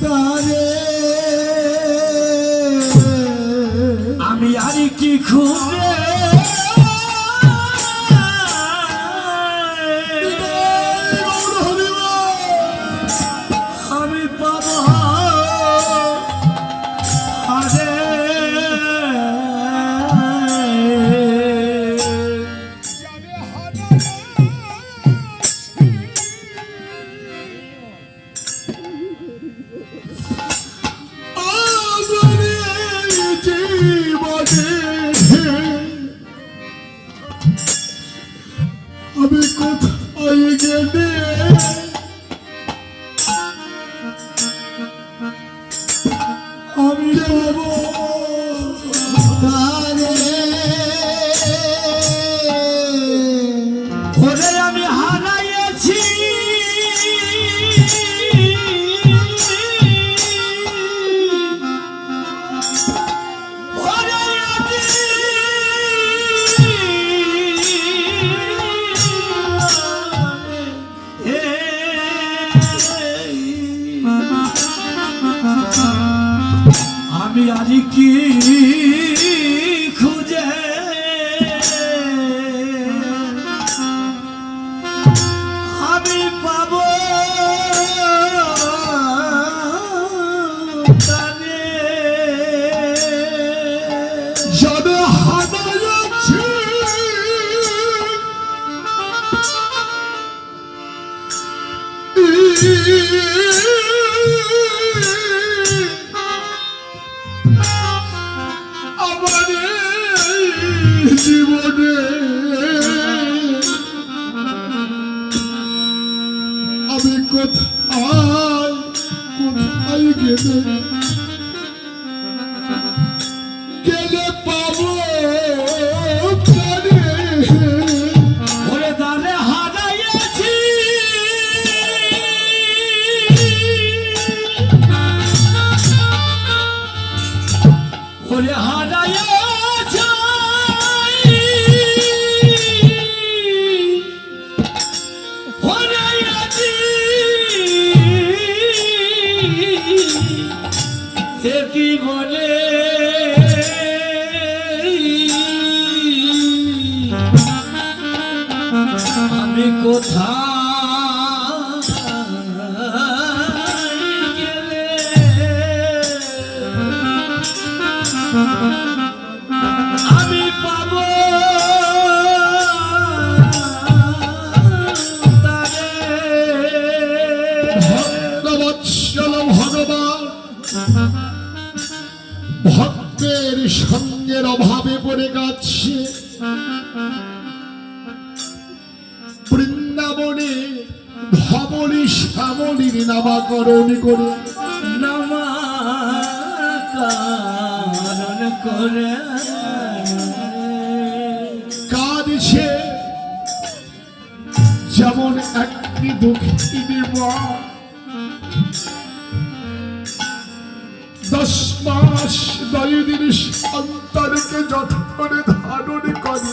তারে। আমি আর কি খুঁজে আমি কোথায় গেলে আমি আমি আজ কি খুঁজে কোথায় কোথায় গেলে? আমি ধবলি শ্যামলির নামাকরণ করে নামাকরণ করে। কাঁদছে যেমন একটি দুঃখিনী মা দশ মাস নয় দিন সন্তানকে যতক্ষণে ধারণ করে।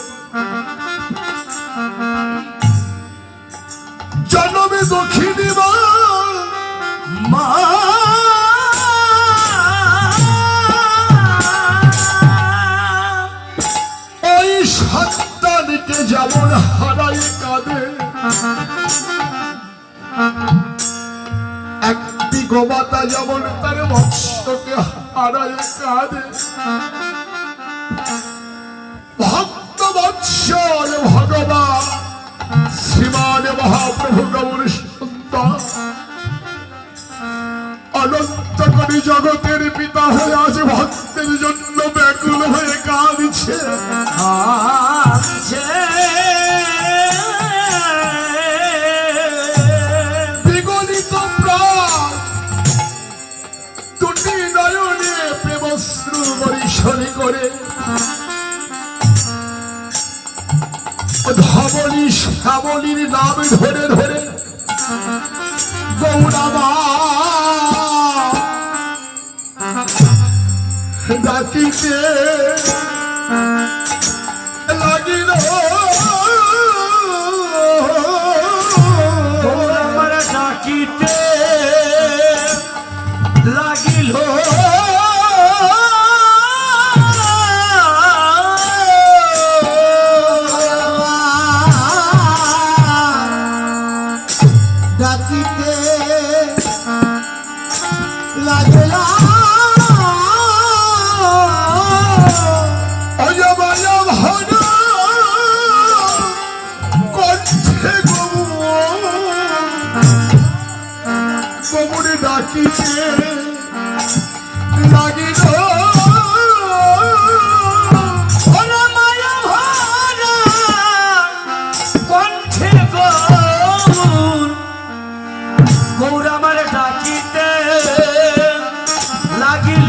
ওই সন্তানকে যেমন হারাই কাঁদে। একটি গোমাতা যেমন তার বৎসকে হারাই কাঁদে। ভক্ত বৎসল ভগবান, শ্রীমান মহাপ্রভু গৌর সুন্দর। জগতের পিতা হয়ে আজ ভক্তের জন্য ব্যাকুল হয়ে কাঁদছে। করে। ধবলি শ্যামলির নাম ধরে ধরে গৌরামা ডাকিতে লাগিল কবরে ডাকিছে গৌর। গৌর আমার ডাকিতে লাগিল।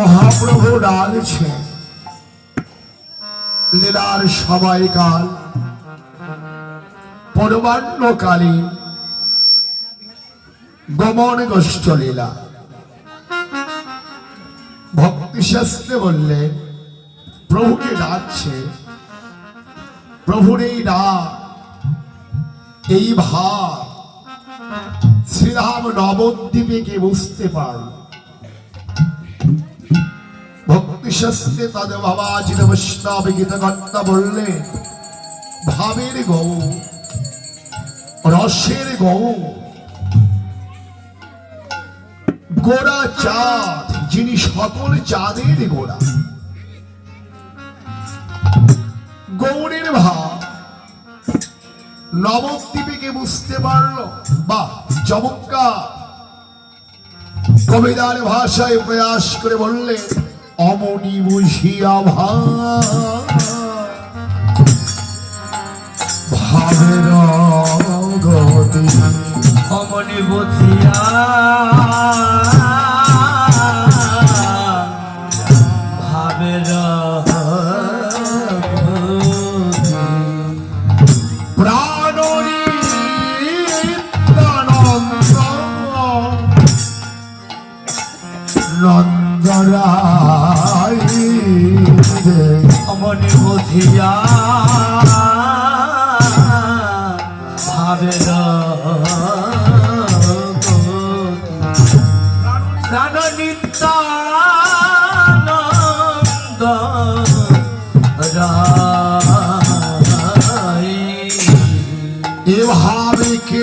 মহাপ্রভু ডাকছে লীলার সবাইকাল। পরমান্নকালীন গমন গোষ্ঠ লীলা। ভক্তি শাস্ত্রে বললে, প্রভুকে ডাকছে প্রভুর এই ডাক এই ভাব। শ্রীরাম নবদ্বীপে কে বুঝতে পারল ভক্তি শাস্ত্রে তদ বাবাজির বৈষ্ণব গীতকর্তা বললে ভাবের গৌ, রসের গৌ, গোড়া চাঁদ, যিনি সকল চাঁদের গোড়া। গৌরের ভাব নবদ্বীপে বুঝতে পারল বা চমৎকার। কবিতার ভাষায় প্রয়াস করে বললে অমনি বসিয়া ভাবের গতি অমনি বসিয়া ভাবের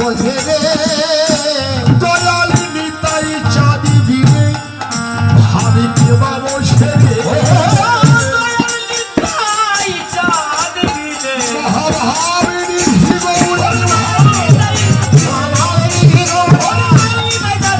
我觉得。